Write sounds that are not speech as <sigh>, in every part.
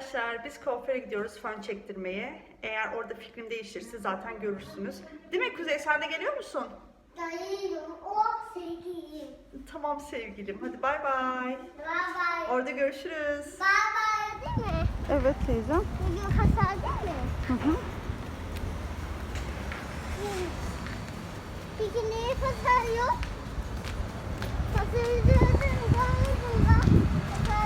arkadaşlar biz kuaföre gidiyoruz fön çektirmeye. Eğer orada fikrim değişirse zaten görürsünüz. Değil mi Kuzey sen de geliyor musun? Dayıyım, o sevgiliyim. Tamam sevgilim hadi bay bay. Bye bye. Orada görüşürüz. Bye bye değil mi? Evet teyzem. Bugün hasar değil mi? Hı hı. Peki niye hasar yok? Zaten görmedim ben. Hasar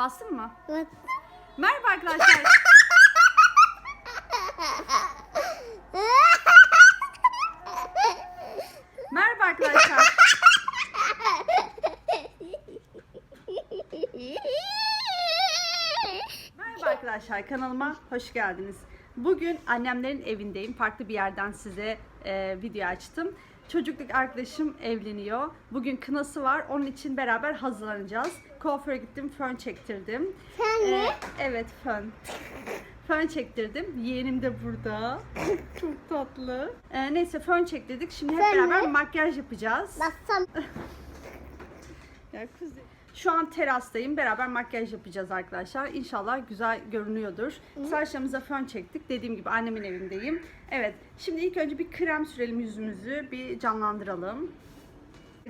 Bastın mı? Evet. Merhaba arkadaşlar. Merhaba arkadaşlar. Merhaba arkadaşlar kanalıma hoş geldiniz. Bugün annemlerin evindeyim. Farklı bir yerden size e, video açtım. Çocukluk arkadaşım evleniyor. Bugün kınası var. Onun için beraber hazırlanacağız. Kuaföre gittim, fön çektirdim. Sen mi? E, evet fön. Fön çektirdim. Yeğenim de burada. Çok tatlı. E, neyse fön çektirdik. Şimdi hep Fön beraber mü? makyaj yapacağız. Bassam. <laughs> Ya kuzey. Şu an terastayım. Beraber makyaj yapacağız arkadaşlar. İnşallah güzel görünüyordur. Saçlarımıza fön çektik. Dediğim gibi annemin evindeyim. Evet. Şimdi ilk önce bir krem sürelim yüzümüzü. Bir canlandıralım.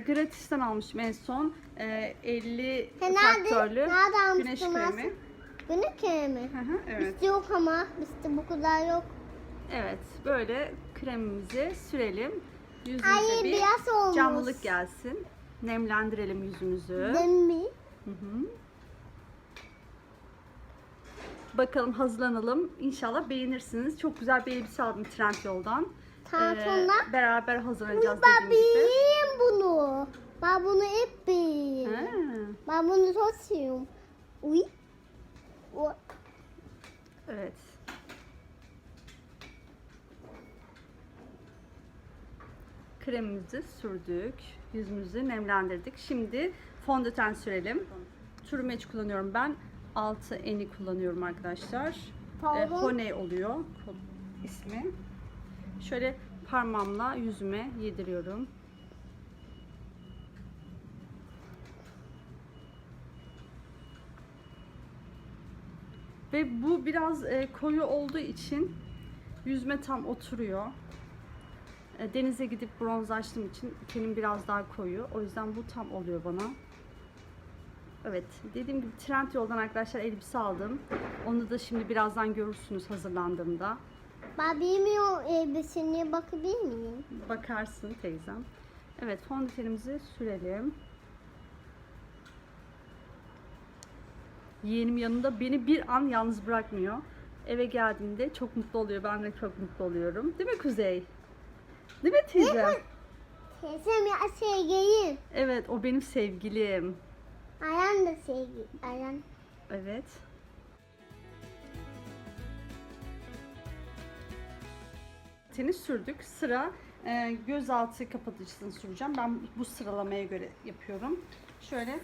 Gratis'ten almıştım en son. Ee, 50 Sen nerede? faktörlü Nerede güneş almıştın kremi. Günlük kremi. Hı hı, evet. Bizde yok ama. Bizde bu kadar yok. Evet. Böyle kremimizi sürelim. Yüzümüze Ay bir biraz olmuş. canlılık gelsin. Nemlendirelim yüzümüzü. Değil mi? Hı hı. Bakalım hazırlanalım. İnşallah beğenirsiniz. Çok güzel bir elbise aldım Trendyol'dan. Tamam, Ee, sonra? beraber hazırlanacağız Ben dediğim gibi. bileyim bunu. Ben bunu hep bileyim. Ha, Ben bunu çok seviyorum. Uy. O. evet. Kremimizi sürdük. Yüzümüzü nemlendirdik. Şimdi fondöten sürelim. True Match kullanıyorum ben. 6 eni kullanıyorum arkadaşlar. E? Honey oluyor ismi. Şöyle parmağımla yüzüme yediriyorum. Ve bu biraz e, koyu olduğu için yüzme tam oturuyor. E, denize gidip bronzlaştığım için tenim biraz daha koyu. O yüzden bu tam oluyor bana. Evet, dediğim gibi Trendyol'dan arkadaşlar elbise aldım. Onu da şimdi birazdan görürsünüz hazırlandığımda. Ben bilmiyorum elbisene bakabilir miyim? Bakarsın teyzem. Evet, fondötenimizi sürelim. Yeğenim yanında beni bir an yalnız bırakmıyor. Eve geldiğinde çok mutlu oluyor. Ben de çok mutlu oluyorum. Değil mi Kuzey? Değil mi teyzem? Teyzem ya sevgilim. Evet, o benim sevgilim. Ayan da sevgi. Ayan. Evet. Teni sürdük. Sıra e, gözaltı kapatıcısını süreceğim. Ben bu sıralamaya göre yapıyorum. Şöyle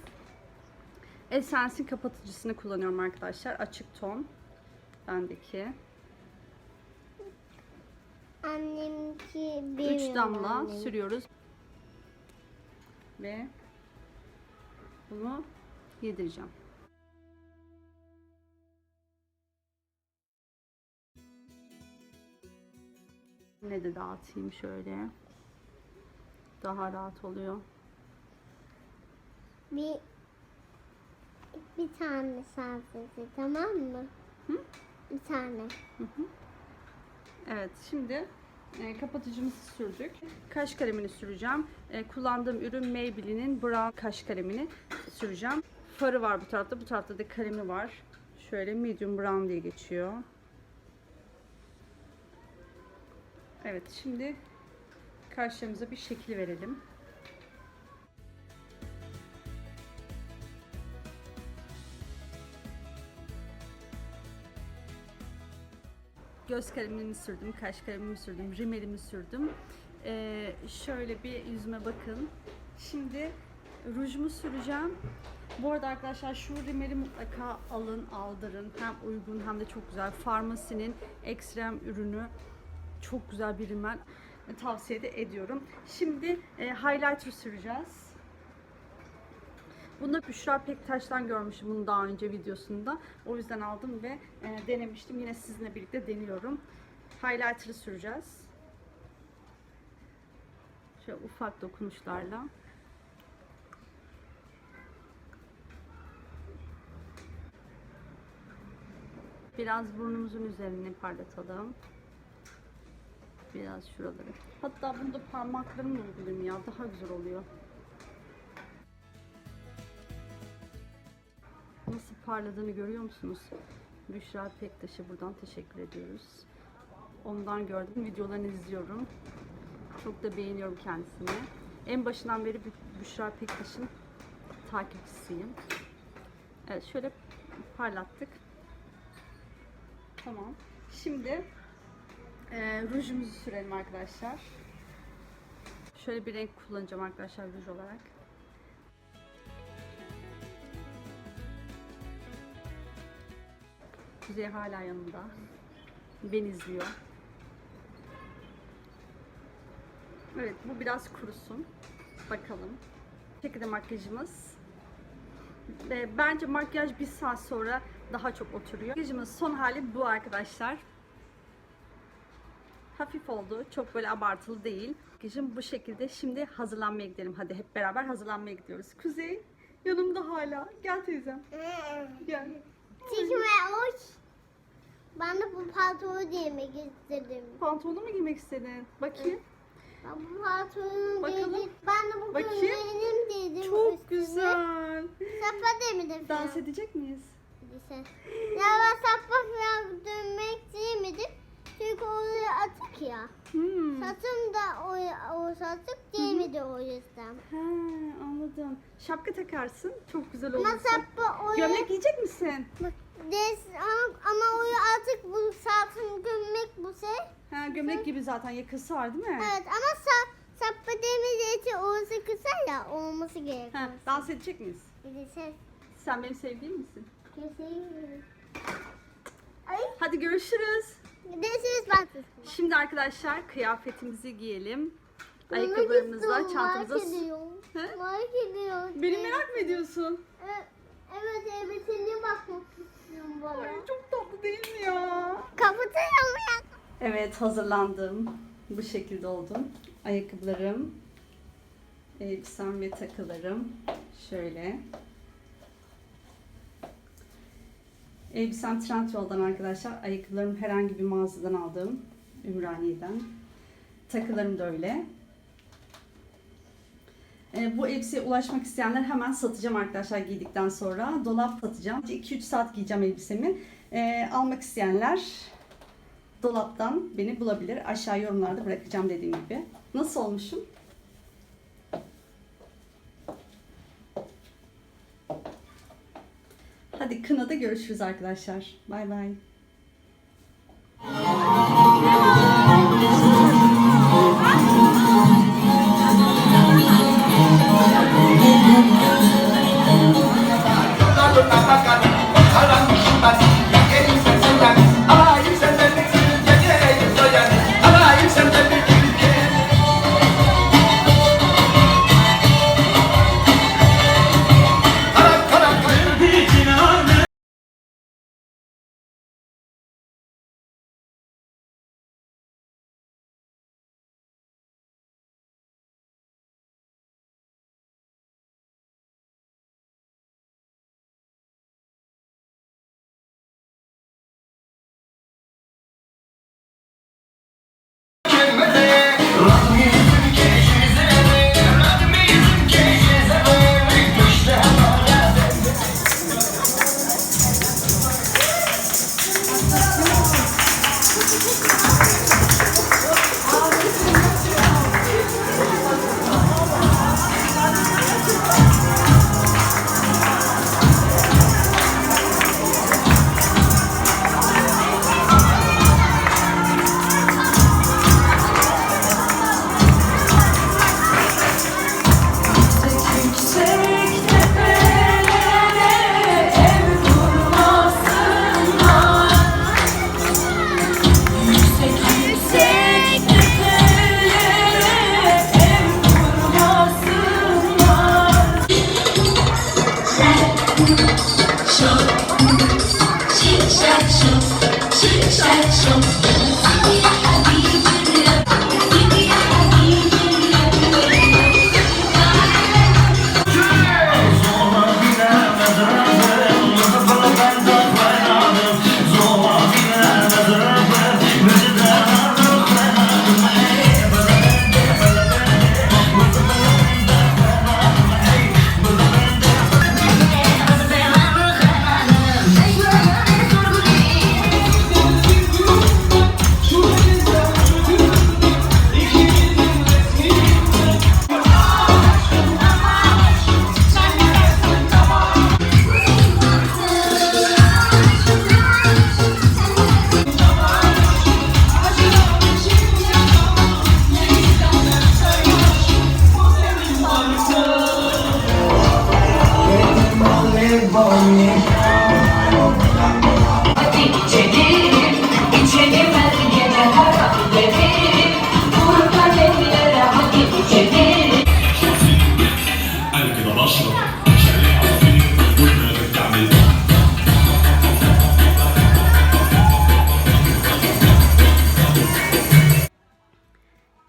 Essence'in kapatıcısını kullanıyorum arkadaşlar. Açık ton. Bendeki. Annemki. 3 damla annem. sürüyoruz. Ve bunu yedireceğim. Ne de dağıtayım şöyle. Daha rahat oluyor. Bir bir tane sadece tamam mı? Hı? Bir tane. Evet şimdi e, kapatıcımızı sürdük. Kaş kalemini süreceğim. E, kullandığım ürün Maybelline'in Brown kaş kalemini süreceğim. Farı var bu tarafta, bu tarafta da kalemi var. Şöyle medium brown diye geçiyor. Evet şimdi kaşlarımıza bir şekil verelim. Göz kalemimi sürdüm, kaş kalemimi sürdüm, rimelimi sürdüm. Ee, şöyle bir yüzüme bakın. Şimdi rujumu süreceğim. Bu arada arkadaşlar şu rimeli mutlaka alın, aldırın. Hem uygun hem de çok güzel. Farmasinin ekstrem ürünü. Çok güzel bir rimel. Tavsiye de ediyorum. Şimdi e, highlighter süreceğiz. Bunu Büşra Pektaş'tan görmüştüm bunu daha önce videosunda. O yüzden aldım ve e, denemiştim. Yine sizinle birlikte deniyorum. Highlighter'ı süreceğiz. Şöyle ufak dokunuşlarla. Biraz burnumuzun üzerini parlatalım. Biraz şuraları. Hatta bunu da parmaklarımla uygulayayım ya. Daha güzel oluyor. Parladığını görüyor musunuz? Büşra Pektaş'a buradan teşekkür ediyoruz. Ondan gördüm. Videolarını izliyorum. Çok da beğeniyorum kendisini. En başından beri Bü- Büşra Pektaş'ın takipçisiyim. Evet şöyle parlattık. Tamam. Şimdi e, rujumuzu sürelim arkadaşlar. Şöyle bir renk kullanacağım arkadaşlar ruj olarak. Kuzey hala yanımda. Beni izliyor. Evet bu biraz kurusun. Bakalım. Bu şekilde makyajımız. Ve bence makyaj bir saat sonra daha çok oturuyor. Makyajımın son hali bu arkadaşlar. Hafif oldu. Çok böyle abartılı değil. Makyajım bu şekilde. Şimdi hazırlanmaya gidelim. Hadi hep beraber hazırlanmaya gidiyoruz. Kuzey yanımda hala. Gel teyzem. Gel. Çekme hoş. Ben de bu pantolonu giymek istedim. Pantolonu mu giymek istedin? Bakayım. Ben bu pantolonu Bakalım. giydim. Ben de bu Bakayım. gözlerim dedim. Çok güzel. Sapa demedim. Dans edecek miyiz? Sen. Ya ben sapa falan dönmek demedim. Çünkü oraya atık ya. Hmm. Saçım da o, o saçık değmedi o yüzden. Ha, anladım. Şapka takarsın. Çok güzel Ama olursun. sapa oraya... Gömlek giyecek misin? Des, ama, ama oraya artık bu saçım gömmek bu şey. Ha, gömlek gibi zaten yakası var değil mi? Evet ama sa, sapa demediği için orası kısa ya olması gerekiyor. Ha, dans edecek miyiz? Bir de şey Sen benim sevdiğim misin? kesin. Ay. Hadi görüşürüz. Görüşürüz ben Şimdi arkadaşlar kıyafetimizi giyelim. Ayakkabılarımızla, çantamıza... Merak ediyorum. He? Merak ediyorum. Beni merak mı ediyorsun? Evet, evet elbisene bakmak istiyorum bana. Ay çok tatlı değil mi ya? Kapatayım ya. Evet hazırlandım. Bu şekilde oldum. Ayakkabılarım, elbisem ve takılarım. Şöyle. Elbisem Trendyol'dan arkadaşlar. Ayakkabılarım herhangi bir mağazadan aldım. Ümraniye'den. Takılarım da öyle. Ee, bu elbiseye ulaşmak isteyenler hemen satacağım arkadaşlar giydikten sonra. Dolap satacağım. 2-3 saat giyeceğim elbisemi. Ee, almak isteyenler dolaptan beni bulabilir. Aşağı yorumlarda bırakacağım dediğim gibi. Nasıl olmuşum? Kınada görüşürüz arkadaşlar. Bay bay.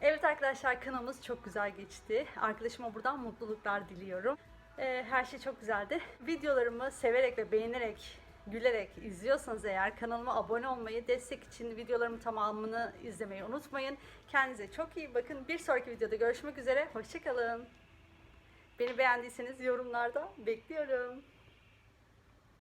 Evet arkadaşlar kanalımız çok güzel geçti. Arkadaşıma buradan mutluluklar diliyorum. Ee, her şey çok güzeldi. Videolarımı severek ve beğenerek, gülerek izliyorsanız eğer kanalıma abone olmayı, destek için videolarımın tamamını izlemeyi unutmayın. Kendinize çok iyi bakın. Bir sonraki videoda görüşmek üzere. Hoşçakalın. Beni beğendiyseniz yorumlarda bekliyorum.